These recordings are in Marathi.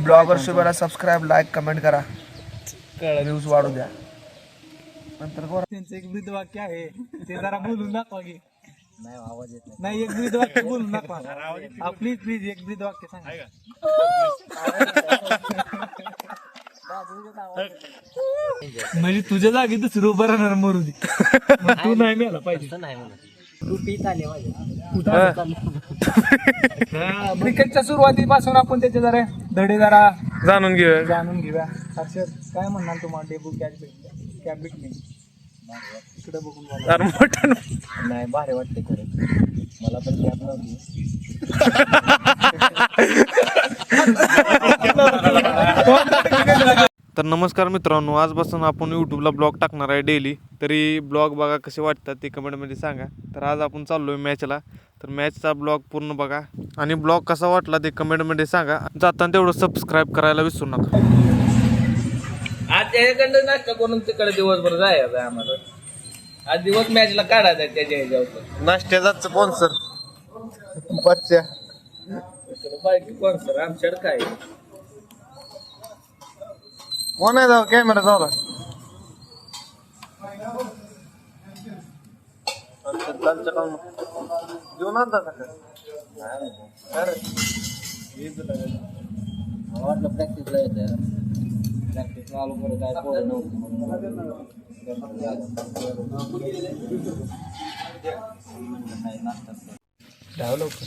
ब्लॉगर शुभेला सबस्क्राईब लाईक कमेंट करा. व्ह्यूज वाढू द्या. नंतर त्यांचं एक ब्रीद वाक्य आहे. ते जरा बोलून दाखवा की. नाही आवाज येत नाही. एक ब्रीद वाक्य बोलून दाखवा. प्लीज प्लीज एक ब्रीद वाक्य सांगा म्हणजे तुझ्या जागी दुसरं उभं राहणार मरू दे मग तू नाही मिळाला पाहिजे. क्रिकेटच्या सुरुवातीपासून आपण त्याचे जरा धडे जरा जाणून घेऊया. जाणून घेऊया. हर्षद काय म्हणणार तुम्हाला डेबू कॅच कॅप भेटली इकडे बघून बोला. अरे मटण नाही. भारी वाटते खरं. मला पण कॅप नव्हती तर नमस्कार मित्रांनो आजपासून आपण यूट्यूबला ब्लॉग टाकणार आहे डेली तरी ब्लॉग बघा कसे वाटतात ते कमेंटमध्ये सांगा. तर आज आपण चाललो आहे मॅचला तर मॅचचा ब्लॉग पूर्ण बघा. आणि ब्लॉग कसा वाटला ते कमेंटमध्ये सांगा. जाताना तेवढं सबस्क्राईब करायला विसरू नका. आज त्याच्याकडं नाश्ता करून तिकडे दिवसभर जायचं आहे आम्हाला. आज दिवस मॅचला काढायचा आहे त्याच्या ह्याच्यावर. नाश्त्याचा स्पॉन्सर बच्चा इकडं बाकी कोण सर आमच्याकडे काय आहे? कोण आहे जाऊ कॅमेरा जाऊ घेऊन आणता वाटलं प्रॅक्टिसला येतं प्रॅक्टिस चालू करत आहे पोरं धाव लवकर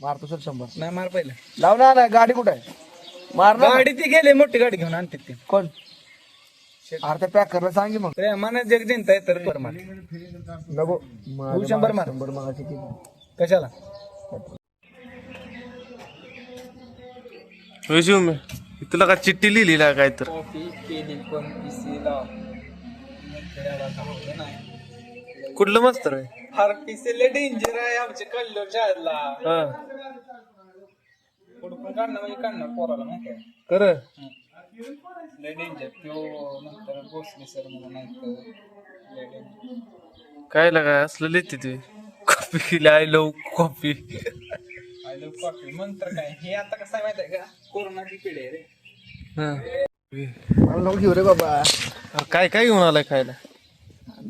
मारतो सर शंभर. नाही मार पहिला. लावणार नाही गाडी कुठे आहे? मारणार गाडी ती गेले मोठी गाडी घेऊन आणते ते. कोण? अरे त्या पॅक करायला सांगे मग. प्रेमाने जग जिंकता येत तर बरं मार. नको. तू शंभर मार शंभर मागायची किती? कशाला? तुला का चिठ्ठी लिहिली काय तर कॉफी केली पण पिसी लाव कुठलं मस्त रे फार पिसी लय डेंजर आहे आमच्या कल्लोर शाळेतला. हा. पुढे काढणं म्हणजे काढणार पोराला माहिती आहे? कर लय डेंजर तो नंतर भोसले सर मला नाही तर लय डेंजर काय लागा असलं लिहिते ते. कॉफी केली I love coffee I love coffee मंत्र काय? हे आता कसं आहे माहिती आहे का? कोरोनाची पिढी आहे रे. मला नको घेऊ रे बाबा. काय काय घेऊन आलाय खायला?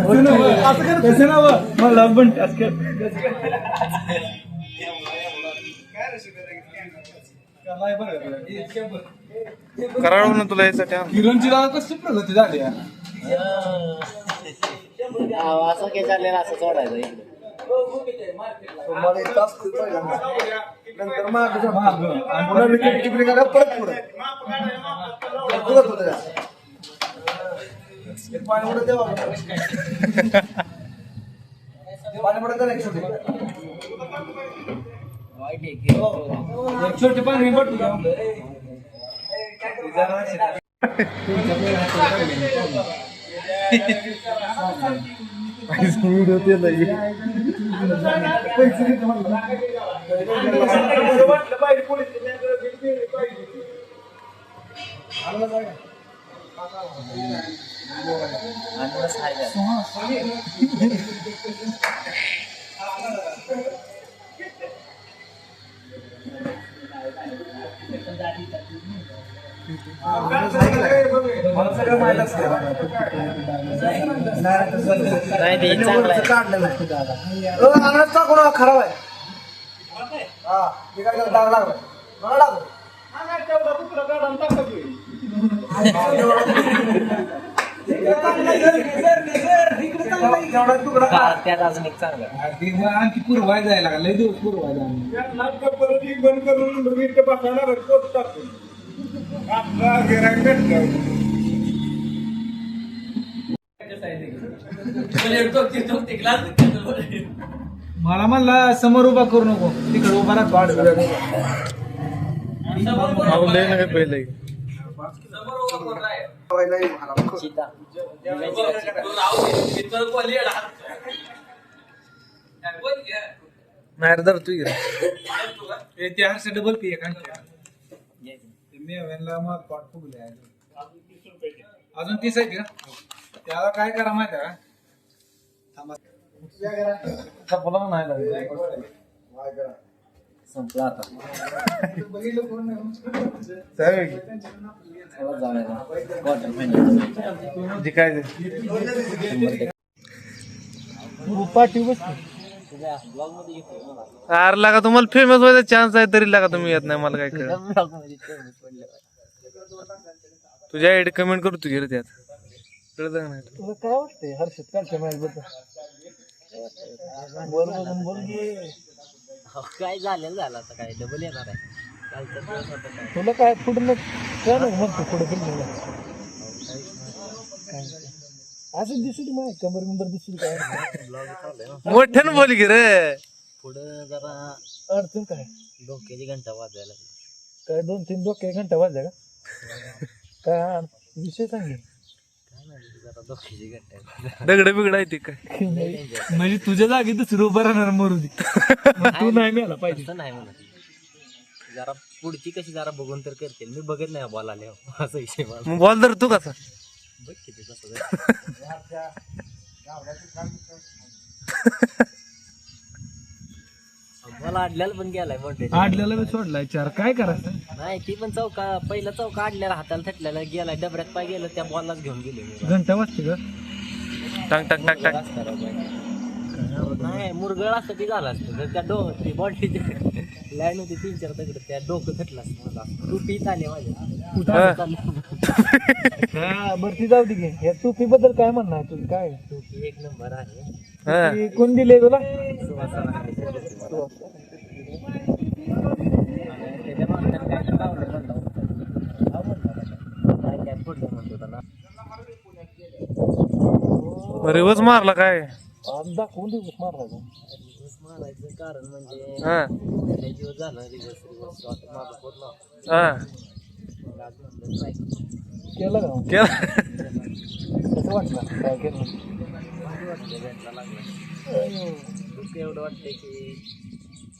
कसं नाव मला पण करावं ना तुला यासाठी. किरणची दादा कशी प्रगती झाली यार असं काय चाललेलं असं सोडायचं इकडे पहिल्यांदा. नंतर मागं जा. पुन्हा विकेट किपरी करा परत पुढे पाणी पुढे द्यावं पाणी पुढे करा एक छोटे. पाणी बटू व्हिडिओ ते नाही. खराब आहे हा तिकडे दाग डाग लागला मला लागला. त्यात अजून एक चांगलं. आणखी पुरवाय जायला लागला. लय दिवस पुरवाय जायला मला म्हणला समोर उभा करू नको. तिकडे उभा राहतो आडव्या नाही तर तू हर्ष डबल पी मेव्याला मग पाठ फुगले. अजून तीस आहे का त्याला काय करा माहिती आहे का थांबा. चपला नाही लागली. काय करा? संपला आता. जिंकायचं. अरे लागा तुम्हाला फेमस व्हायचा चान्स आहे तरी लागा तुम्ही येत नाही मला काय कळ तुझ्या आयडी कमेंट करतो घे रे त्यात. कळत नाही? तुला काय वाटतंय? हर्षद बरोबर बोल की अहो, काय झालेलं झालं आता काय? डबल येणार आहे. कालचा दिवस होता काय? तुला काय पुढं काय नाही म्हणतो पुढे फिरलेलं असं दिसू बिंबर दिसू काय ब्लॉग चालू आहे ना मोठ्यानं बोल की रे. पुढं जरा अडचण काय? डोक्याची घंटा वाजायला लागली. काय दोन तीन डोके घंटा वाजल्या का? काय हा, विषय सांगे काय नाही जरा डोक्याची घंटा दगड बिगड आहे ते काय? म्हणजे तुझ्या जागी दुसरं उभं राहणार मरू दे. तू नाही मिळाला पाहिजे. नाही म्हणत. जरा पुढची कशी जरा बघून तर करतील मी बघत नाही बॉल आले असा विषय मला. मग बॉल तर तू कसा बघ किती कसं जाईल. बॉल आडल्याला पण गेलाय मोठे आडल्याला बी सोडलाय चार. काय करायचं? नाही ती पण चौका पहिला चौका आडल्याला हाताला थटल्याला गेलाय डबऱ्यात पाय गेलं त्या बॉललाच घेऊन गेले. घंटा वाजते का? टाक टाक टाक टाक. नाही मुरगळ असतं ती झालं असतं. तर त्या डो ती बॉडी लाईन होती तीन चार दगड त्या डोकं थटलं असतं मला. टुपीत आले माझ्या. बरं ती जाऊ दे घे या टोपी बद्दल काय म्हणणं आहे तुझं? काय? टोपी एक नंबर आहे. हा. कोण दिले तुला? मागच्यानं काय म्हणलं म्हणलं. काय काय फोडलं म्हणत ना रिवर्स मारला काय? आज दाखवून देऊ मारला मारायचं कारण म्हणजे हा. दिवस झालं माझं हा. मग आज म्हणलं. केलं का? केला. कसं वाटलं? काय केलं? भारी वाटलं भेटला लागलं दुःख एवढं वाटतंय की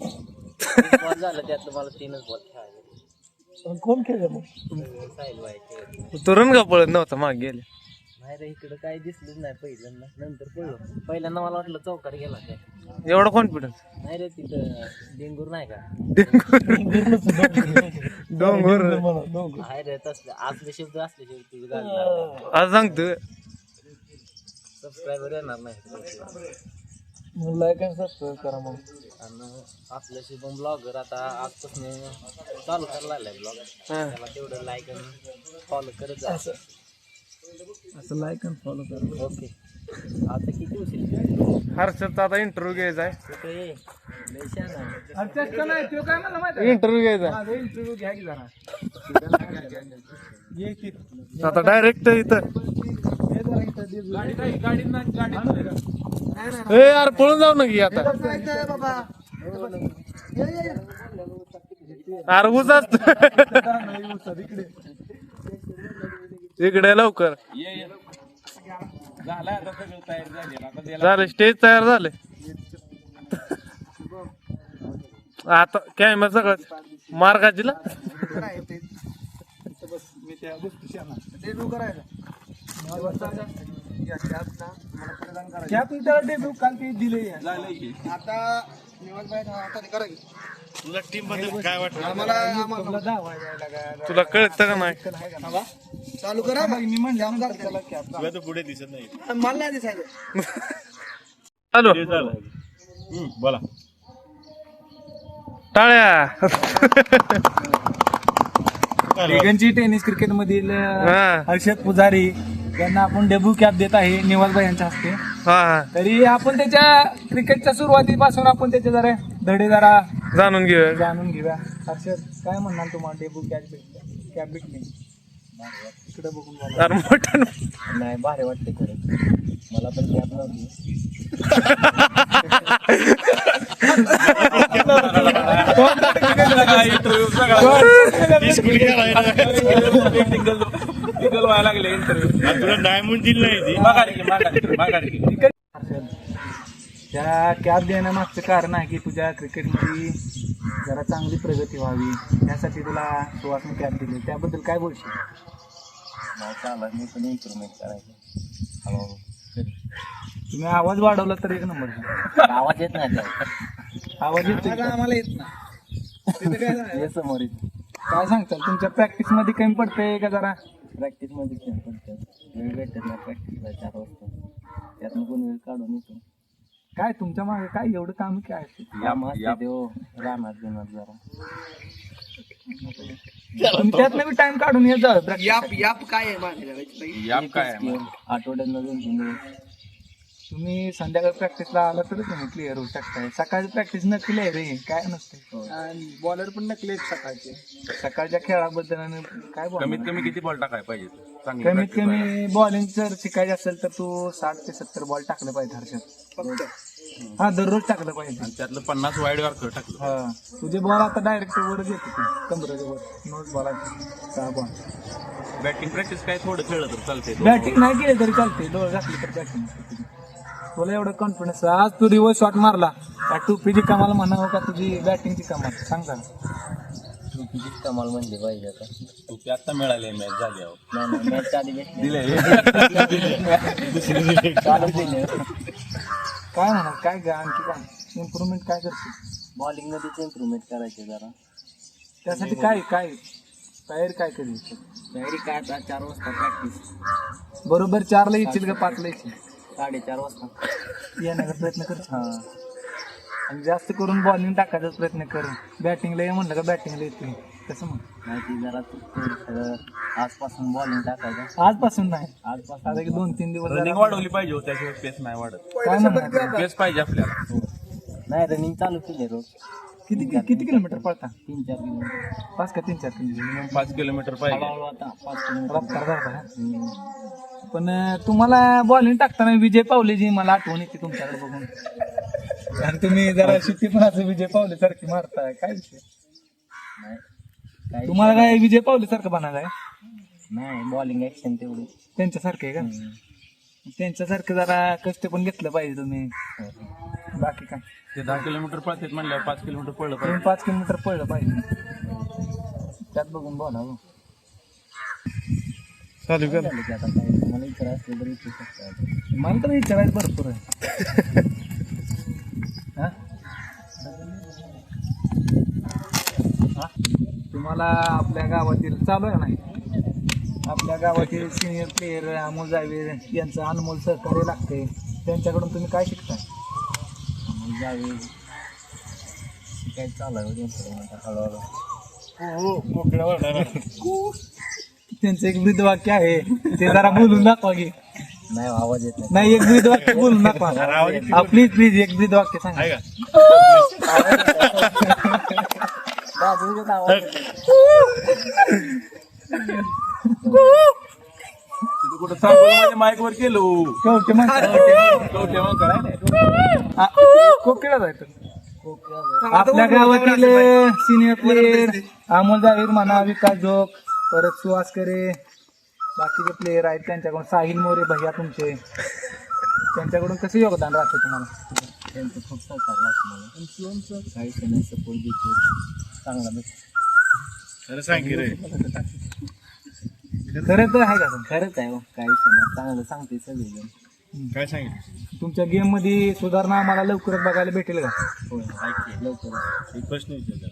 बॉल झालं त्यातलं मला तीनच बॉल खेळायचे. पण कोण केलं मग? साहिल वाय खेळत तुरण का पळत नव्हता? माग गेले. नाही रे इकडं काय दिसलंच नाही पहिल्यांदा. नंतर पडलो पहिल्यांदा मला वाटलं चौकार गेला काय. एवढा कॉन्फिडन्स नाही रे तिथं डेंगूर नाही का? डोंगर. आहे रे तसलं. असले शब्द असले शब्द तुझं घालणार आज सांगतो सबस्क्रायबर येणार नाही. मग लाईक आणि सबस्क्राईब करा मग. आणि आपलं शुभम ब्लॉगर आता आजपासून चालू करायला लागलाय ब्लॉग हा. त्याला तेवढं लाईक आणि फॉलो करत जा. असं. लाईक आणि फॉलो करा. ओके आता किती उशीर हर्षदचा आता इंटरव्ह्यू घ्यायचा आहे. कुठे ये लय शहाणा आहे. अरे चेष्टा नाही? तो काय म्हणला माहिती इंटरव्ह्यू घ्यायचा माझा इंटरव्ह्यू घ्या की जरा. ये की. आहे. आता डायरेक्ट इथं. ये जरा इथं दे. जरा. गाडी नाही गाडी नाही गाडी नाही. ए यार पळून जाऊ ना की आता. अरे इकडे लवकर. झाले स्टेज तयार झाले. आता कॅमेरा सगळं मार्गाजीला काय? मी त्या गोष्टी त्या तू त्याला डेब्यू काल ते दिले आता निवांत बाहेर आता ते करा की. तुला टीमबद्दल काय वाटतं? आम्हाला आम्हाला तुला दहा तुला कळतं का नाही? चालू करा. मी. तुला तर पुढे दिसत नाही. मला नाही दिसायचं. चालू ते झालं हम्म, बोला. टाळ्या. टेनिस क्रिकेट मधील हा. हर्षद पुजारी. यांना आपण डेब्यू कॅप देत आहे निवासभाई यांच्या हस्ते हा हा तरी आपण त्याच्या क्रिकेटच्या सुरुवातीपासून आपण त्याचे जरा धडे जरा जाणून घेऊया जाणून घेऊया हर्षद काय म्हणणार तुम्हाला डेब्यू कॅप भेटली कॅप भेटली इकडे बघून बोला. मोठं नाही भारी वाटते खरं मला पण कॅप नव्हती आणि तुला डायमंड दिली नाही ती. त्या कॅप देण्यामागचं कारण आहे की तुझ्या क्रिकेटमध्ये जरा चांगली प्रगती व्हावी. त्यासाठी तुला सुवासने कॅप दिली. त्याबद्दल काय बोलशील? नाही चालला. मी पण इम्प्रुव्हमेंट करायचं. हळूहळू. तुम्ही आवाज वाढवला तर एक नंबर. आवाज येत नाही. आवाज येतो आम्हाला येत नाही. ये समोर येते काय सांगताल? तुमच्या प्रॅक्टिसमध्ये कमी पडतंय का जरा? प्रॅक्टिसमध्ये खेळ पडतात वेळ भेटत नाही प्रॅक्टिसला चार वाजता. त्यातनं कोण वेळ काढून येतो. काय तुमच्या मागे काय एवढं काम काय? काम असते हो राहणार देणार जरा. त्यातनं बी टाइम काढून येत जा. practice यापसाठी. याप काय आहे दोन तीन दिवस. तुम्ही संध्याकाळी प्रॅक्टिसला आला तर तुम्ही क्लिअर होऊ शकताय. सकाळची प्रॅक्टिस नकली आहे रे. काय नसते आणि बॉलर पण नकली आहेत सकाळचे. सकाळच्या खेळाबद्दल आणि काय कमीत कमी किती बॉल टाकायला पाहिजे? कमीत कमी बॉलिंग जर शिकायची असेल तर तू साठ ते सत्तर बॉल टाकलं पाहिजे हर्षद. हा दररोज टाकलं पाहिजे. त्यातलं पन्नास वाईड वारकर टाकलं. हा. तुझे बॉल आता डायरेक्ट वरच येते तू कमरेच्या वर. Note ball. सहा बॉल बॅटिंग प्रॅक्टिस काय? थोडं खेळलं तर चालते बॅटिंग नाही केली तरी चालते डोळे घातले तर बॅटिंग तुला एवढं कॉन्फिडन्स आज तू रिव्हर्स शॉट मारला. त्या टोपीची कमाल म्हणावं का तुझी बॅटिंगची कमाल? सांग तुझीच कमाल म्हणली पाहिजे आता. आता मिळाले मॅच झाल्यावर नाही नाही मॅच आधी भेटली. दिले. चालू दिले काय म्हणा काय गा? आणखी काय? इम्प्रुव्हमेंट काय करते बॉलिंग मध्येच इम्प्रुव्हमेंट करायचे जरा. त्यासाठी काय काय? तयारी काय कधी तयारी काय आता? चार वाजता प्रॅक्टिस बरोबर चारला येशील का पाचला येशील? साडेचार वाजता. येण्याचा प्रयत्न कर. हा. आणि जास्त करून बॉलिंग टाकायचा प्रयत्न कर. बॅटिंगला ये म्हणलं का बॅटिंगला येते कसं मग माहिती जरा आजपासून बॉलिंग टाकायचं. आजपासून नाही. आजपासून आता एक दोन तीन दिवस रनिंग जरा- वाढवली पाहिजे हो, त्याशिवाय पेस नाही वाढत. काय म्हणणार? पेस पाहिजे आपल्याला. नाही रनिंग चालू केली रोज. किती किती किलोमीटर. पळता? तीन चार किलोमीटर. पाच का तीन चार किलोमीटर? पाच किलोमीटर पाहिजे. हळूहळू आता पाच किलोमीटर. रफ्तार धरता. पण तुम्हाला बॉलिंग टाकताना विजय पावलेजी मला आठवण येते तुमच्याकडे बघून. आणि तुम्ही जरा शिट्टी पण असं विजय पावले सारखी मारताय काय विषय? नाही तुम्हाला काय विजय पावले सारखं बनायचं आहे? नाही बॉलिंग ऍक्शन तेवढी. त्यांच्यासारखं आहे का? त्यांच्यासारखं जरा कष्ट पण घेतलं पाहिजे तुम्ही. बाकी काय? ते दहा किलोमीटर पळतात म्हणल्यावर पाच किलोमीटर पळलं पाहिजे. पाच किलोमीटर पळलं पाहिजे. त्यात बघून बोला. चालू कर. झालं की आता काय? तुम्हाला इतर असलं तर विचारू शकता. मला तर विचारायचं भरपूर आहे हा? हा? तुम्हाला आपल्या गावातील चालू आहे नाही? आपल्या गावातील सिनियर प्लेयर अमोल जावेद यांचं अनमोल सहकार्य लागते त्यांच्याकडून तुम्ही काय शिकताय? मग जावे काय चालू आहे त्यांचं आता हळूहळू. त्यांचं एक वृद्ध वाक्य आहे. ते जरा बोलून दाखवा की. नाही आवाज येत नाही. एक वृद्ध वाक्य बोलून दाखवा. प्लीज प्लीज एक वृद्ध वाक्य सांगा कुठं माईक वर केलो कवटे म्हणतात कवटे मग करायला आ, कोकिळा जायचं कोकणा आपल्या गावातील सिनियर प्लेयर अमोल जावेद म्हणा विकास जोग परत सुहास करे. बाकीचे प्लेयर आहेत त्यांच्याकडून. साहिल मोरे भैया तुमचे. त्यांच्याकडून कसं योगदान राहते तुम्हाला? त्यांचं खूप सहकार लागतं मला. काही नाही सपोर्ट देतो. चांगला खरं सांग की रे. खरं तर आहे का तुमचं? खरंच आहे हो. काही नाही. चांगलं सांगते सगळेजण. काय सांगितलं तुमच्या गेममध्ये सुधारणा आम्हाला लवकरच बघायला भेटेल का? एक प्रश्न विचार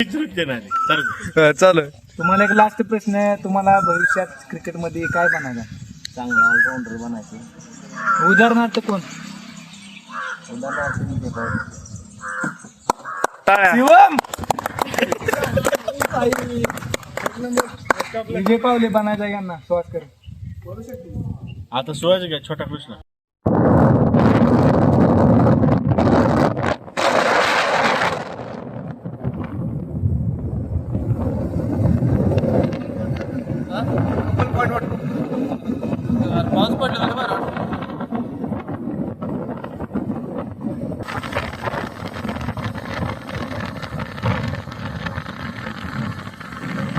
विचारूच नाही. चालू. चालू. तुम्हाला एक लास्ट प्रश्न आहे. तुम्हाला भविष्यात क्रिकेटमध्ये काय बनायचं चांगला ऑलराऊंडर बनायचं. उदाहरणार्थ कोण? उदाहरणार्थ. टाळ्या. शिवम! विजय पावले बनायचा यांना श्वास कर. आता सोळाचं घ्या छोटा कृष्ण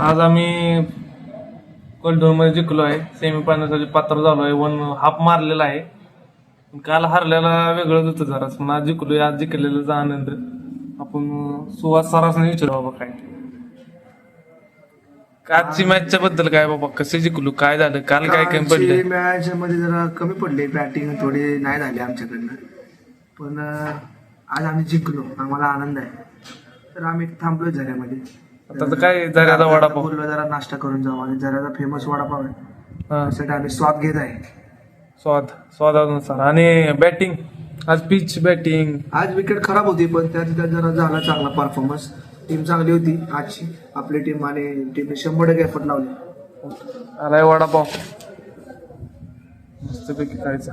आज आम्ही मध्ये जिंकलो आहे. सेमी फायनलसाठी पात्र झालो आहे. वन हाफ मारलेला आहे. काल हारलेला वेगळंच होतं जरा. पण आज जिंकलोय. आज जिंकलेल्याचा आनंद. आपण सुहास सरासने विचारू बाबा काय. आजची मॅचच्या बद्दल काय बाबा? कसे जिंकलो? काय झालं? काल काय काय पडले? मॅच मध्ये जरा कमी पडले. बॅटिंग थोडी नाही झाली आमच्याकडनं. पण आज आम्ही जिंकलो. आम्हाला आनंद आहे. तर आम्ही थांबलो झऱ्यामध्ये. आता तर काय झऱ्याचा वडापाव. बोललो जरा नाश्ता करून जाऊ आणि झऱ्याचा फेमस वडापाव आहे. हा. त्यासाठी आम्ही स्वाद घेत आहे. स्वाद स्वादानुसार. आणि बॅटिंग आज पिच बॅटिंग आज विकेट खराब होती पण त्यात त्यात जरा झाला चांगला परफॉर्मन्स टीम चांगली होती. आजची आपली टीम आणि टीमने शंभर टक्के एफर्ट लावले. आलाय वडापाव. मस्तपैकी खायचा.